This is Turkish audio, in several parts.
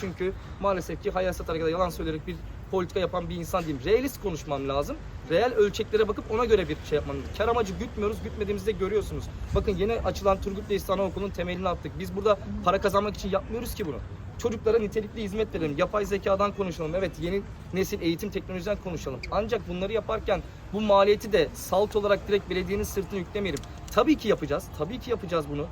Çünkü maalesef ki hayal satarak ya da yalan söyleyerek bir politika yapan bir insan değilim. Realist konuşmam lazım. Reel ölçeklere bakıp ona göre bir şey yapmam lazım. Kar amacı gütmüyoruz. Gütmediğimizde görüyorsunuz. Bakın yeni açılan Turgut Reis Anaokulu'nun temelini attık. Biz burada para kazanmak için yapmıyoruz ki bunu. Çocuklara nitelikli hizmet verelim. Yapay zekadan konuşalım. Evet yeni nesil eğitim teknolojiden konuşalım. Ancak bunları yaparken bu maliyeti de salt olarak direkt belediyenin sırtına yüklemeyelim. Tabii ki yapacağız. Tabii ki yapacağız bunu.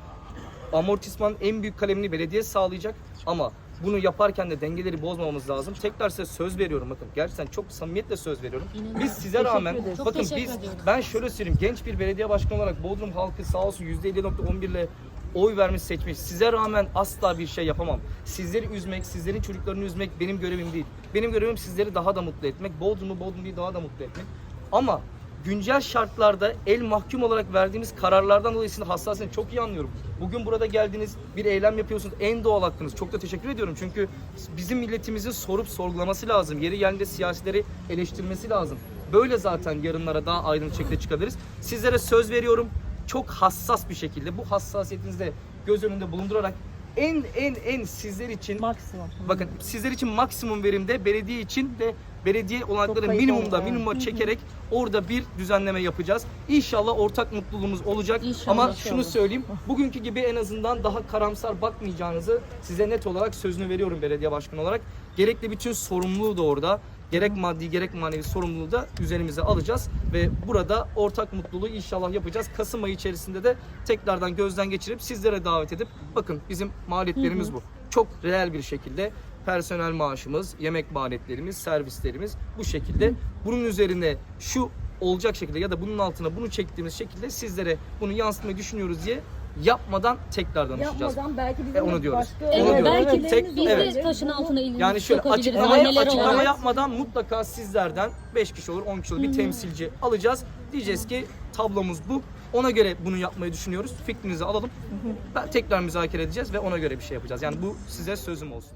Amortisman en büyük kalemini belediye sağlayacak ama bunu yaparken de dengeleri bozmamamız lazım. Tekrar size söz veriyorum bakın. Gerçekten çok samimiyetle söz veriyorum. Biz size rağmen. Çok bakın teşekkür biz ben şöyle söyleyeyim genç bir belediye başkanı olarak Bodrum halkı sağ olsun %50.11 ile oy vermiş seçmiş. Size rağmen asla bir şey yapamam. Sizleri üzmek, sizlerin çocuklarını üzmek benim görevim değil. Benim görevim sizleri daha da mutlu etmek. Bodrum'u Bodrum'u daha da mutlu etmek. Ama güncel şartlarda el mahkum olarak verdiğimiz kararlardan dolayı sizin hassasiyetini çok iyi anlıyorum. Bugün burada geldiniz, bir eylem yapıyorsunuz. En doğal hakkınız. Çok da teşekkür ediyorum. Çünkü bizim milletimizin sorup sorgulaması lazım. Yeri geldiğinde siyasileri eleştirmesi lazım. Böyle zaten yarınlara daha aydın şekilde çıkabiliriz. Sizlere söz veriyorum. Çok hassas bir şekilde bu hassasiyetinizi de göz önünde bulundurarak en en en sizler için Maksimum. Bakın sizler için maksimum verimde, belediye için de belediye olanakları minimumda, minimuma çekerek orada bir düzenleme yapacağız. İnşallah ortak mutluluğumuz olacak. İnşallah, Ama inşallah. şunu söyleyeyim, bugünkü gibi en azından daha karamsar bakmayacağınızı size net olarak sözünü veriyorum belediye başkanı olarak. Gerekli bütün sorumluluğu da orada, gerek maddi gerek manevi sorumluluğu da üzerimize alacağız ve burada ortak mutluluğu inşallah yapacağız. Kasım ayı içerisinde de tekrardan gözden geçirip sizlere davet edip bakın bizim maliyetlerimiz bu. Çok reel bir şekilde personel maaşımız, yemek maliyetlerimiz, servislerimiz bu şekilde. Bunun üzerine şu olacak şekilde ya da bunun altına bunu çektiğimiz şekilde sizlere bunu yansıtmayı düşünüyoruz diye yapmadan tekrar danışacağız. Yapmadan belki bizim E, onu diyoruz. başka Onu Evet, diyoruz. belki Tek- biz evet. de taşın altına elimizi Yani şöyle sokabiliriz açıklama, anneler açıklama olarak. yapmadan mutlaka sizlerden 5 kişi olur 10 kişi olur bir temsilci alacağız. Diyeceğiz ki tablomuz bu. Ona göre bunu yapmayı düşünüyoruz. Fikrinizi alalım. Ben tekrar müzakere edeceğiz ve ona göre bir şey yapacağız. Yani bu size sözüm olsun.